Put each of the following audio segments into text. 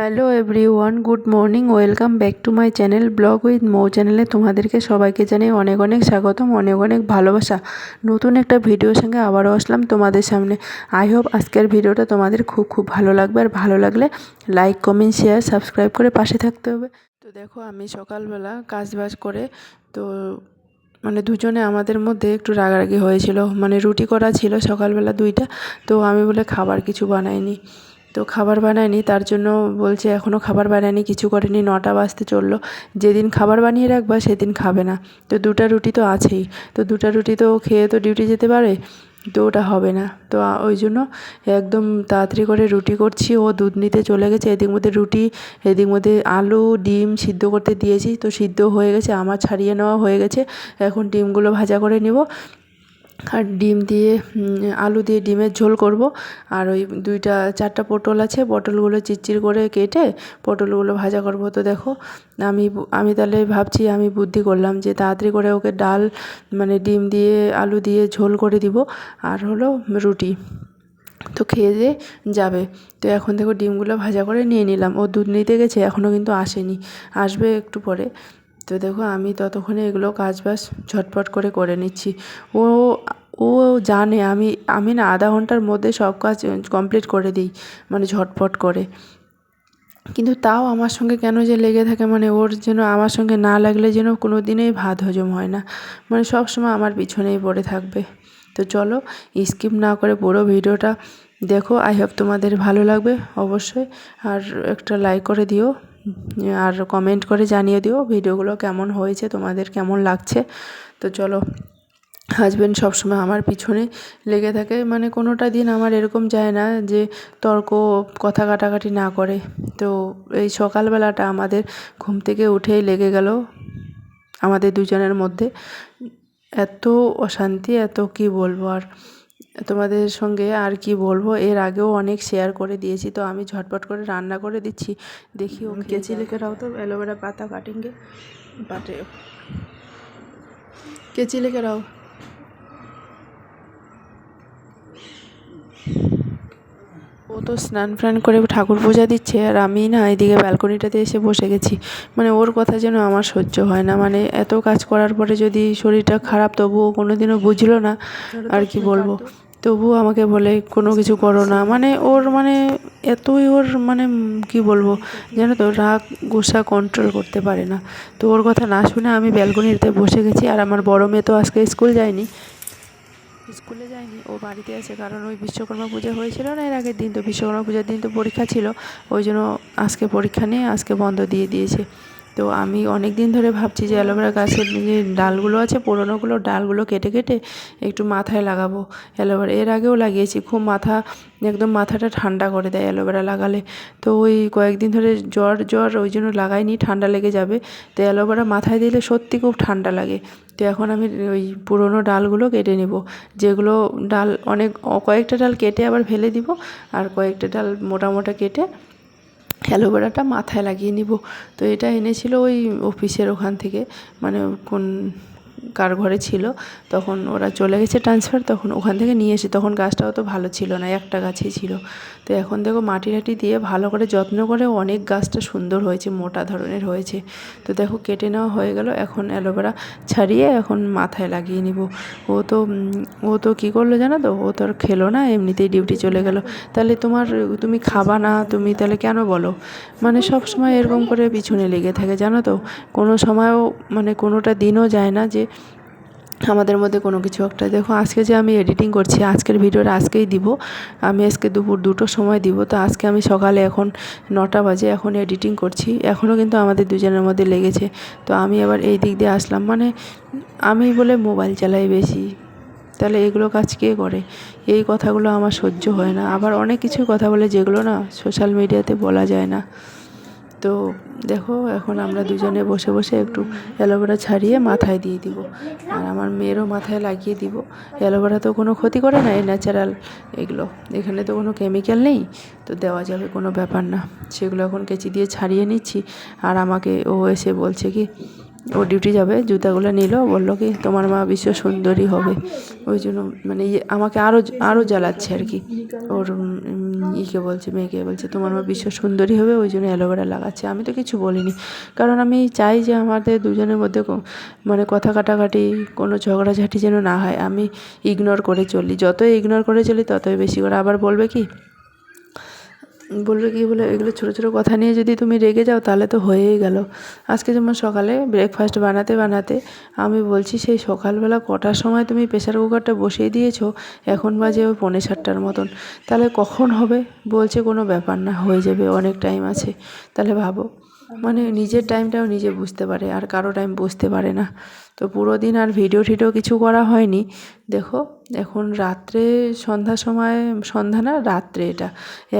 Hello everyone good morning welcome back to my channel vlog with Mou চ্যানেলে তোমাদেরকে সবাইকে জানাই অনেক অনেক স্বাগতম, অনেক অনেক ভালোবাসা। নতুন একটা ভিডিওর সঙ্গে আবারও আসলাম তোমাদের সামনে। আই হোপ আজকের ভিডিওটা তোমাদের খুব খুব ভালো লাগবে, আর ভালো লাগলে লাইক কমেন্ট শেয়ার সাবস্ক্রাইব করে পাশে থাকতে হবে। তো দেখো আমি সকালবেলা কাজ বাজ করে, তো মানে দুজনে আমাদের মধ্যে একটু রাগারাগি হয়েছিল মানে রুটি করা ছিল সকালবেলা দুইটা, তো আমি বলে খাবার কিছু বানাইনি। তো খাবার বানায়নি, তার জন্য বলছে এখনও খাবার বানায়নি, কিছু করেনি, নটা বাজতে চলল। যেদিন খাবার বানিয়ে রাখবা, সেদিন খাবে না। তো দুটা রুটি তো আছেই। তো দুটা রুটি তো খেয়ে তো ডিউটি যেতে পারে? তো ওটা হবে না। তো ওই জন্য একদম তাড়াতাড়ি করে রুটি করছি। ও দুধ নিতে চলে গেছে। এদিক মধ্যে রুটি, এদিক মধ্যে আলু, ডিম সিদ্ধ করতে দিয়েছি। তো সিদ্ধ হয়ে গেছে, আমার ছাড়িয়ে নেওয়া হয়ে গেছে। এখন ডিমগুলো ভাজা করে নিব। আর ডিম দিয়ে আলু দিয়ে ডিমের ঝোল করব। আর ওই দুইটা, চারটা পটল আছে, পটলগুলো চিরচির করে কেটে পটলগুলো ভাজা করব। তো দেখো, আমি আমি তাহলে ভাবছি, আমি বুদ্ধি করলাম যে তাড়াতাড়ি করে ওকে ডাল মানে ডিম দিয়ে, আলু দিয়ে ঝোল করে দিব। আর হলো রুটি। তো খেয়ে দিয়ে যাবে। তো এখন দেখো ডিমগুলো ভাজা করে নিয়ে নিলাম। ও দুধ নিতে গেছে, এখনও কিন্তু আসেনি। আসবে একটু পরে। তো দেখো, আমি ততক্ষণে এগুলো কাজ বাজ ঝটপট করে করে নিচ্ছি। ও ও জানে আমি আমি না আধা ঘণ্টার মধ্যে সব কাজ কমপ্লিট করে দিই মানে ঝটপট করে। কিন্তু তাও আমার সঙ্গে কেন যে লেগে থাকে মানে ওর যেন আমার সঙ্গে না লাগলে যেন কোনো দিনেই ভাত হজম হয় না। মানে সব সময় আমার পিছনেই পড়ে থাকবে। তো চলো, স্কিপ না করে পুরো ভিডিওটা দেখো। আই হোপ তোমাদের ভালো লাগবে অবশ্যই। আর একটা লাইক করে দিও। আর কমেন্ট করে জানিয়ে দিও ভিডিওগুলো কেমন হয়েছে, তোমাদের কেমন লাগছে। তো চলো হাজব্যান্ড সবসময় আমার পিছনে লেগে থাকে। মানে কোনোটা দিন আমার এরকম যায় না যে তর্ক, কথা কাটাকাটি না করে। তো এই সকালবেলাটা আমাদের ঘুম থেকে উঠেই লেগে গেল আমাদের দুজনের মধ্যে। এত অশান্তি, এত কি বলব আর। তোমাদের সঙ্গে আর কি বলব? এর আগেও অনেক শেয়ার করে দিয়েছি তো আমি ঝটপট করে রান্না করে দিচ্ছি। দেখি ও কেচি লেখেরাও তো অ্যালোভেরা পাতা কাটিংয়ে বাটে। কেচি লেখে ও তো স্নান ফ্রান করে ঠাকুর পূজা দিচ্ছে, আর আমি না এদিকে ব্যালকনিটাতে এসে বসে গেছি। মানে ওর কথা যেন আমার সহ্য হয় না। মানে এত কাজ করার পরে যদি শরীরটা খারাপ, তবুও কোনো দিনও বুঝলো না, আর কি বলব। তবুও আমাকে বলে, কোনো কিছু করো না। মানে ওর মানে এতই ওর মানে কি বলব জানো তো রাগ গুসা কন্ট্রোল করতে পারে না। তো ওর কথা না শুনে আমি ব্যালকনিতে বসে গেছি, আর আমার বড় মেয়ে তো আজকে স্কুল যায়নি। স্কুলে যায়নি, ও বাড়িতে আছে। কারণ ওই বিশ্বকর্মা পূজা হয়েছিল না এর আগের দিন, তো বিশ্বকর্মা পূজার দিন তো পরীক্ষা ছিল। ওই জন্য আজকে পরীক্ষা নিয়ে আজকে বন্ধ দিয়ে দিয়েছে। তো আমি অনেক দিন ধরে ভাবছি যে অ্যালোভেরা গাছের যে ডালগুলো আছে, পুরোনোগুলো ডালগুলো কেটে কেটে একটু মাথায় লাগাবো অ্যালোভেরা। এর আগেও লাগিয়েছি, খুব মাথা, একদম মাথাটা ঠান্ডা করে দেয় অ্যালোভেরা লাগালে। তো ওই কয়েকদিন ধরে জ্বর জ্বর, ওই জন্য লাগাইনি, ঠান্ডা লেগে যাবে। তো অ্যালোভেরা মাথায় দিলে সত্যি খুব ঠান্ডা লাগে। তো এখন আমি ওই পুরোনো ডালগুলো কেটে নেব, যেগুলো ডাল অনেক, কয়েকটা ডাল কেটে আবার ফেলে দিব, আর কয়েকটা ডাল মোটা মোটা কেটে অ্যালোভেরাটা মাথায় লাগিয়ে নিব। তো এটা এনেছিল ওই অফিসের ওখান থেকে মানে কোন কার ঘরে ছিল। তখন ওরা চলে গেছে ট্রান্সফার তখন ওখান থেকে নিয়ে এসে, তখন গাছটা অত ভালো ছিল না, একটা গাছই ছিল। তো এখন দেখো মাটি টাটি দিয়ে ভালো করে যত্ন করে অনেক গাছটা সুন্দর হয়েছে, মোটা ধরনের হয়েছে। তো দেখো কেটে নেওয়া হয়ে গেল, এখন অ্যালোভেরা ছাড়িয়ে এখন মাথায় লাগিয়ে নিব। ও তো ও তো কী করল জানো তো? ও তো আর খেলো না, এমনিতেই ডিউটি চলে গেল। তাহলে তোমার তুমি খাবা না, তুমি তাহলে কেন বলো? মানে সব সময় এরকম করে পিছনে লেগে থাকে, জানো তো? কোনো সময়ও মানে কোনোটা দিনও যায় না যে আমাদের মধ্যে কোনো কিছু একটা। দেখো, আজকে যে আমি এডিটিং করছি, আজকের ভিডিওটা আজকেই দিব। আমি আজকে দুপুর দুটোর সময় দিব। তো আজকে আমি সকালে এখন নটা বাজে এখন এডিটিং করছি। এখনও কিন্তু আমাদের দুজনের মধ্যে লেগেছে। তো আমি আবার এই দিক দিয়ে আসলাম। মানে আমি বলে মোবাইল চালাই বেশি। তাহলে এগুলো কাজ কে করে? এই কথাগুলো আমার সহ্য হয় না। আবার অনেক কিছু কথা বলে যেগুলো না সোশ্যাল মিডিয়াতে বলা যায় না। তো দেখো, এখন আমরা দুজনে বসে বসে একটু অ্যালোভেরা ছাড়িয়ে মাথায় দিয়ে দিব। আর আমার মেয়েরও মাথায় লাগিয়ে দিব। অ্যালোভেরা তো কোনো ক্ষতি করে না, এই ন্যাচারাল এগুলো। এখানে তো কোনো কেমিক্যাল নেই, তো দেওয়া যাবে কোনো ব্যাপার না। সেগুলো এখন কেচি দিয়ে ছাড়িয়ে নিচ্ছি। আর আমাকে ও এসে বলছে কি, ও ডিউটি যাবে, জুতাগুলো নিল। বলল কি, তোমার মা বিশ্ব সুন্দরী হবে। ওই জন্য মানে ইয়ে আমাকে আরও আরও জ্বালাচ্ছে আর কি। ওর ইকে বলছে, মেয়েকে বলছে, তোমার মা বিশ্ব সুন্দরী হবে, ওই জন্য অ্যালোভেরা লাগাচ্ছে। আমি তো কিছু বলিনি। কারণ আমি চাই যে আমাদের দুজনের মধ্যে মানে কথা কাটাকাটি, কোনো ঝগড়াঝাটি যেন না হয়। আমি ইগনোর করে চলি। যতই ইগনোর করে চলি, ততই বেশি করে। আবার বলবে কি বলবে কি বলে, এগুলো ছোটো ছোটো কথা নিয়ে যদি তুমি রেগে যাও তাহলে তো হয়েই গেল। আজকে যেমন সকালে ব্রেকফাস্ট বানাতে বানাতে আমি বলছি, সেই সকালবেলা কটার সময় তুমি প্রেশার কুকারটা বসিয়ে দিয়েছ? এখন বাজে ওই পৌনে সাতটার মতন। তাহলে কখন হবে? বলছে, কোনো ব্যাপার না, হয়ে যাবে, অনেক টাইম আছে। তাহলে ভাবো। মানে নিজের টাইমটাও নিজে বুঝতে পারে, আর কারও টাইম বুঝতে পারে না। তো পুরো দিন আর ভিডিও টিডিও কিছু করা হয়নি। দেখো, এখন রাত্রে সন্ধ্যার সময়, সন্ধ্যা না, রাত্রে এটা।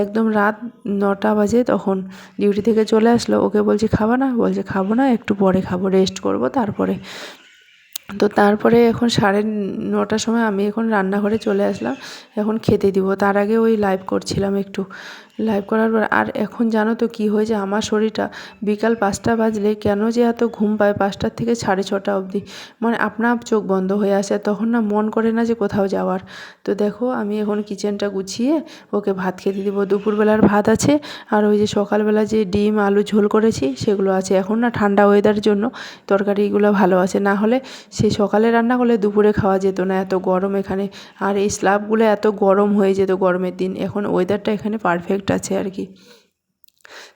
একদম রাত নটা বাজে তখন ডিউটি থেকে চলে আসলো। ওকে বলছি, খাবা না? বলছে, খাব না, একটু পরে খাব রেস্ট করব তারপরে। তো তারপরে এখন সাড়ে নটার সময় আমি এখন রান্নাঘরে চলে আসলাম। এখন খেতে দিব। তার আগে ওই লাইভ করছিলাম একটু। লাইভ করার পর, আর এখন জানো তো কী হয়েছে? আমার শরীরটা বিকাল পাঁচটা বাজলে কেন যে এত ঘুম পায় পাঁচটার থেকে সাড়ে ছটা অবধি। মানে আপনা আপ চোখ বন্ধ হয়ে আসে, তখন না মন করে না যে কোথাও যাওয়ার। তো দেখো, আমি এখন কিচেনটা গুছিয়ে ওকে ভাত খেতে দিব। দুপুরবেলার ভাত আছে, আর ওই যে সকালবেলা যে ডিম, আলু ঝোল করেছি, সেগুলো আছে। এখন না ঠান্ডা ওয়েদারের জন্য তরকারিগুলো ভালো আছে। না হলে সেই সকালে রান্না করলে দুপুরে খাওয়া যেত না, এত গরম এখানে। আর এই স্ল্যাবগুলো এত গরম হয়ে যেত গরমের দিন। এখন ওয়েদারটা এখানে পারফেক্ট আছে আর কি।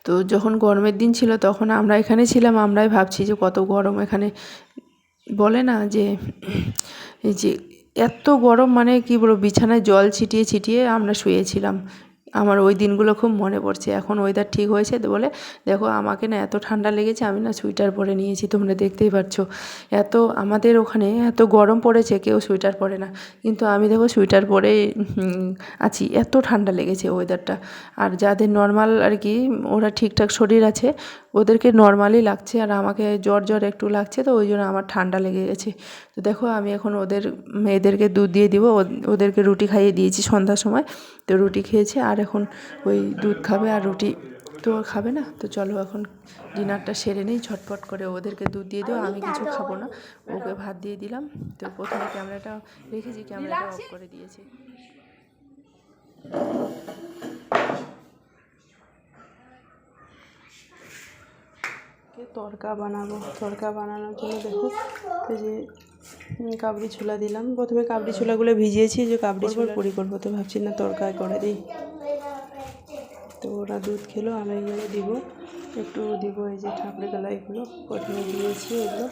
তো যখন গরমের দিন ছিল তখন আমরা এখানে ছিলাম, আমরাই ভাবছি যে কত গরম এখানে। বলে না যে যে এত গরম মানে কি বলব, বিছানায় জল ছিটিয়ে ছিটিয়ে আমরা শুয়েছিলাম। আমার ওই দিনগুলো খুব মনে পড়ছে। এখন ওয়েদার ঠিক হয়েছে বলে, দেখো, আমাকে না এত ঠান্ডা লেগেছে, আমি না সুইটার পরে নিয়েছি, তোমরা দেখতেই পাচ্ছ এত আমাদের ওখানে এত গরম পড়েছে, কেউ সুইটার পরে না। কিন্তু আমি দেখো সুইটার পরে আছি। এত ঠান্ডা লেগেছে ওয়েদারটা আর যাদের নর্মাল আর কি, ওরা ঠিকঠাক শরীর আছে ওদেরকে নর্মালি লাগছে আর আমাকে জ্বর জ্বর একটু লাগছে, তো ওই জন্য আমার ঠান্ডা লেগে গেছে। তো দেখো, আমি এখন ওদের মেয়েদেরকে দুধ দিয়ে দিব ওদেরকে রুটি খাইয়ে দিয়েছি সন্ধ্যার সময়। তো রুটি খেয়েছে আর এখন ওই দুধ খাবে আর রুটি তো খাবে না। তো চলো এখন ডিনারটা সেরে নেই, ঝটপট করে ওদেরকে দুধ দিয়ে দেবো আমি কিছু খাব না। ওকে ভাত দিয়ে দিলাম। তো প্রথমে ক্যামেরাটা রেখেছি, ক্যামেরাটা অফ করে দিয়েছি। তরকা বানাবো। তরকা বানানোর জন্য দেখো এই যে কাবড়ি ছোলা দিলাম। প্রথমে কাবড়ি ছোলাগুলো ভিজিয়েছি যে কাবড়ি ছোলা পুরি করব তো ভাবছি না তরকায় করে দিই। তো ওরা দুধ খেলো আমি এগুলো দিব। একটু দিব এই যে ঠাকুরে গলা এগুলো প্রথমে দিয়েছি এগুলো।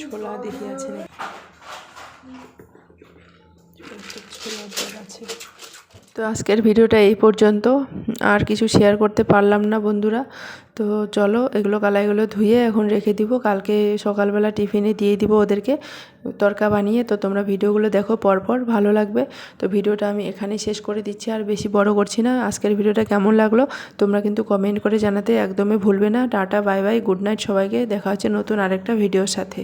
ছোলা দেখি আছে ছোলা আছে। তো আজকের ভিডিওটা এই পর্যন্ত। আর কিছু শেয়ার করতে পারলাম না বন্ধুরা। তো চলো, এগুলো কালাইগুলো ধুয়ে এখন রেখে দিব। কালকে সকালবেলা টিফিনে দিয়ে দিব ওদেরকে তরকা বানিয়ে। তো তোমরা ভিডিওগুলো দেখো পরপর, ভালো লাগবে। তো ভিডিওটা আমি এখানেই শেষ করে দিচ্ছি। আর বেশি বড় করছি না। আজকের ভিডিওটা কেমন লাগল তোমরা কিন্তু কমেন্ট করে জানাতে একদমই ভুলবে না। Tata bye bye good night সবাইকে। দেখা হচ্ছে নতুন আরেকটা ভিডিওর সাথে।